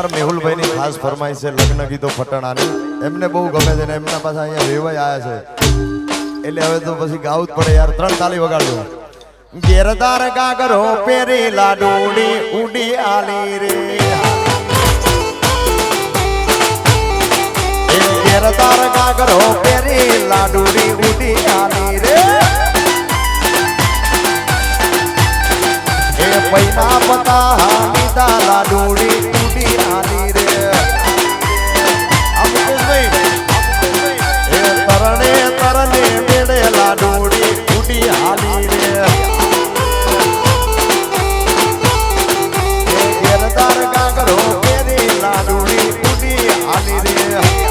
અમારા મેહુલભાઈની ખાસ ફરમાઈ છે લગ્ન ગીતો ફટાણાની એમને બહુ ગમે છે ને એમના પાસે અહીંયા વેવાઈ આવ્યા છે. એટલે હવે તો પછી ગાવું જ પડે યાર, ત્રણ તાલી વગાડજો. ઘેરદાર ગાગરો પેરી લાડુડી ઉડી આલી રે. ઘેરદાર ગાગરો પેરી લાડુડી ઉડી આલી રે. પૈના પતા હા લીધા લાડુડી I need it.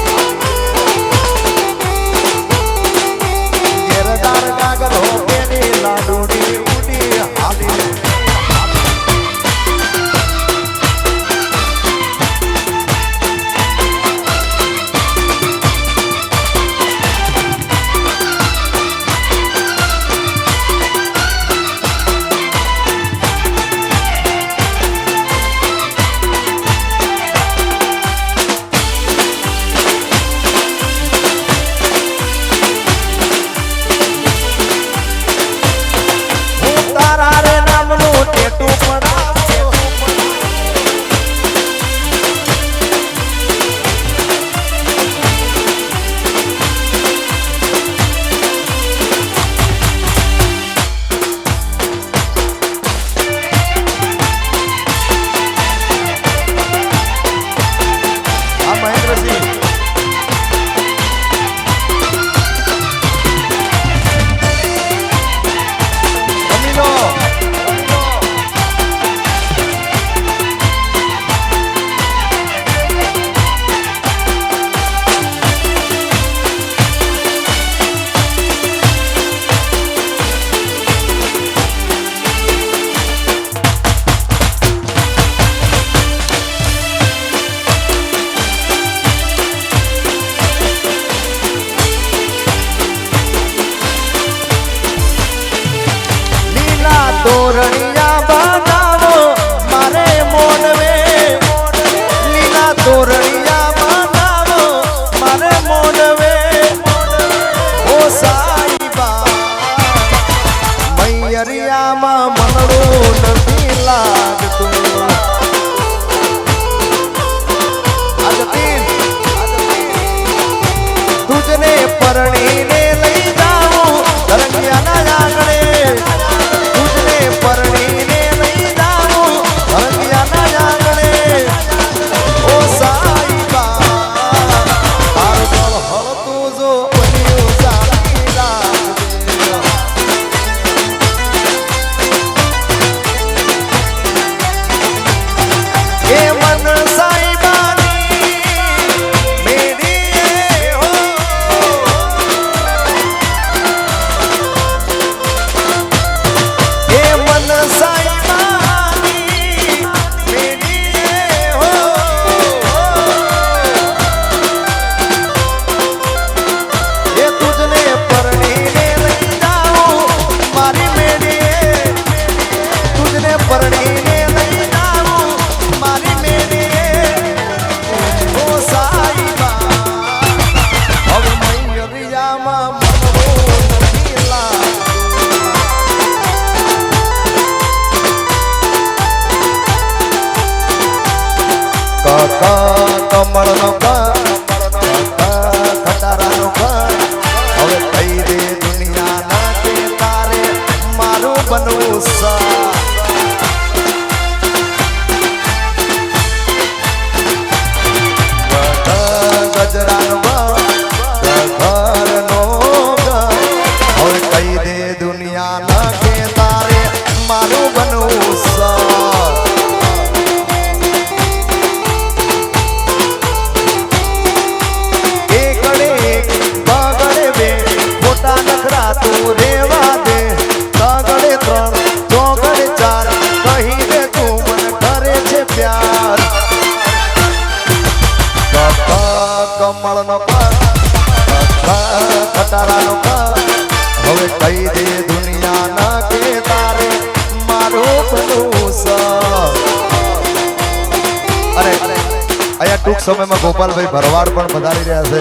સમયમાં ગોપાલભાઈ ભરવાડ પણ વધારી રહ્યા છે.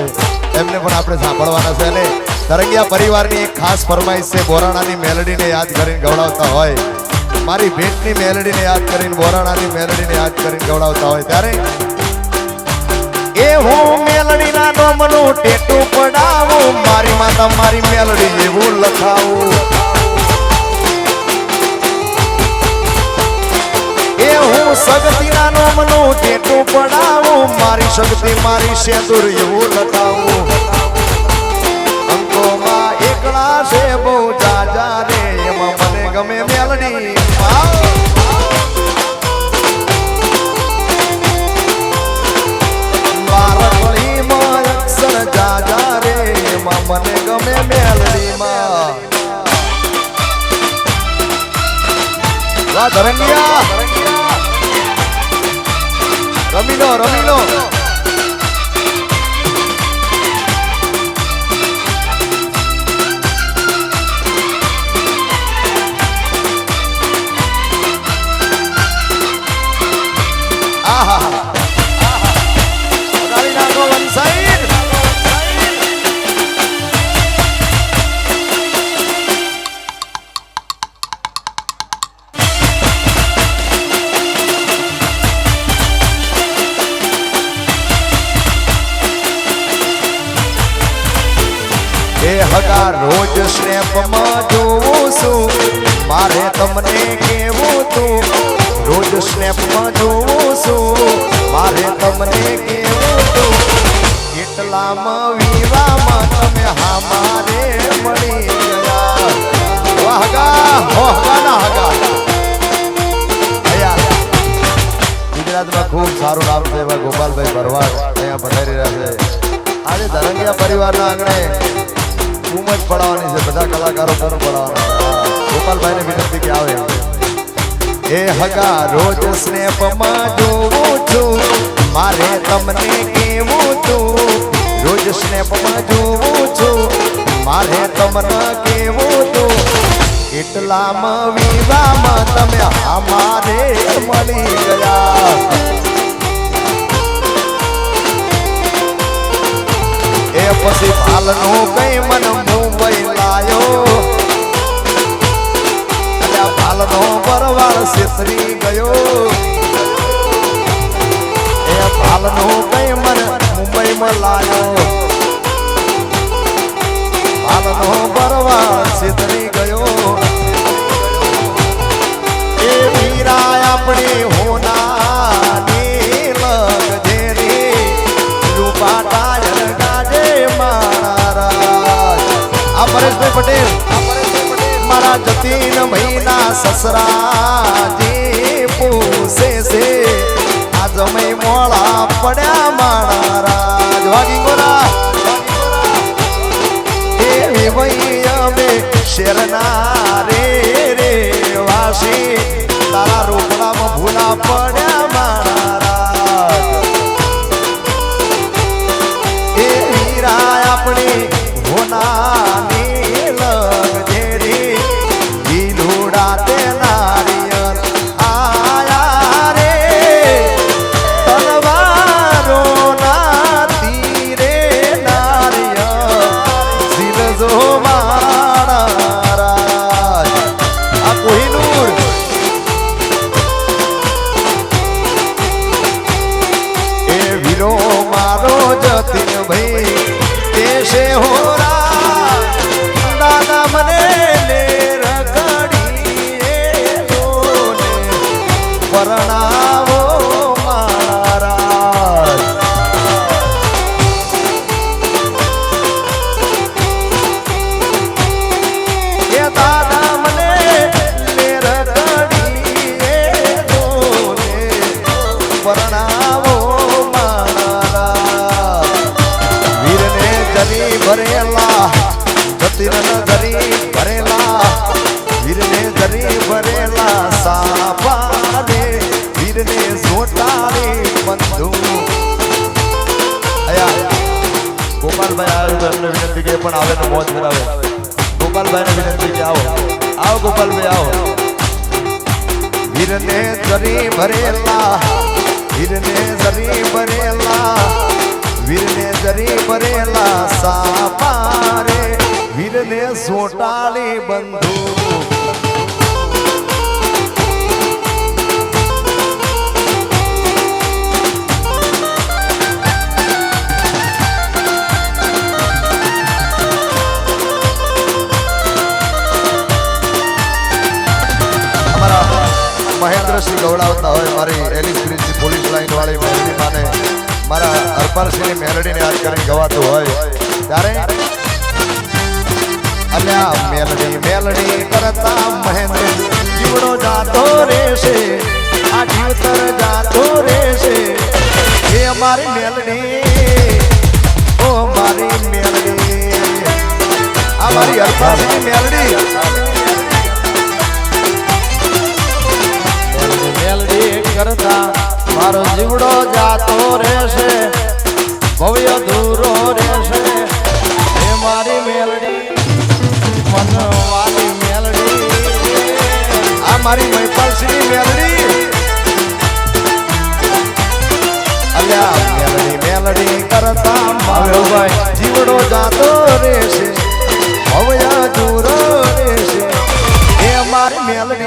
એમને પણ આપણે સાંભળવાના છે અને તરંગિયા પરિવારની એક ખાસ ફરમાઈશ છે, બોરાણાની મેલડીને યાદ કરીને ગવડાવતા હોય. મારી ભેટની મેલડીને યાદ કરીને, બોરાણાની મેલડીને યાદ કરીને ગવડાવતા હોય. ત્યારે એ હું મેલડીના ડોમનું ટેટું પડાવું. શક્તિ મારી સેતુર એવું લખાવું. અંકોમાં એકલા છે બહુ જાજા રે, એમાં મને ગમે મેલડી મને ગમે મેલડીમાં. ધરંગિયા રમી રમી લો હગા રોજ સ્નેપમાં જોઉં છું. મારે તમને કેવું તું, રોજ સ્નેપમાં જોઉં છું. મારે તમને કેવું તું, એટલામાં વિવામાં તમે હા મારે મળી ગયા હગા હો હગા ના હગા ગુજરાતમાં ખૂબ સારું નામ છે એવા ગોપાલભાઈ ભરવાડ. અહીંયા પધારી રહ્યા છે. આજે ધરંગિયા પરિવારના આંગણે બૂમ જ પડાવવાની છે બધા કલાકારો પર પડાવવાના. ગોપાલભાઈને વિનંતી કે આવે એ હગા રોજ સ્નેપમાં જોઉં છું. મારે તમને કેવું તું? રોજ સ્નેપમાં જોઉં છું. મારે તમને કેવું તું? એટલામાં વિવામાં તમે અમારે મળી ગયા. એ પછી પાલનો કઈ મન મુંબઈ લાયો? પાલનો પરવાળ સિસરી ગયો. એ પાલનો કઈ મન મુંબઈમાં લાયો? પાલનો પરવાળ પરેશભાઈ પટેલ. મારા જતીન મહિના સસરાજી પૂછે છે આજ મોળા પડ્યા મારા જતીન ભાઈ દેશે હોરા પરણાવો મારા. વીરને જરી ભરેલા જતીન જરી ભરેલા. વીરને જરી ભરેલા સાપાને, વીરને જોટારે બંધુ. ગોપાલભાઈ આવે તો એમને વિનંતી કે પણ આવે મોજ કરાવે ગોપાલભાઈને વિનંતી કે આવો. આવો ગોપાલભાઈ, આવો. વીરને જરી ભરેલા વીરને જરી ભરેલા વીરને જરી ભરેલા સાપારે વીરને સોટાળી બંધુ. મહેન્દ્રસિંહ ગવડાવતા હોય મારી મારા મેલડીને કરીને ગવાતું હોય. ત્યારે અલ્યા, મેલડી મેલડી કરતા મહેન્દ્ર જીવડો જાતો રહેશે. આ જીવતર જાતો રહેશે. એ અમારી મેલડી. ઓ મારી મેલડી. આ મારી મેલડી મેલડી. મારો જીવડો જાતો રહેશે, ભવ્ય દૂરો રહેશે. એ મારી મેલડી મનવાળી મેલડી, આ મારી મહિપાલસિંહની મેલડી. અલ્યા મેલડી મેલડી કરતા મારો ભાઈ જીવડો જાતો રહેશે, ભવ્ય દૂરો રહેશે. એ મારી મેલડી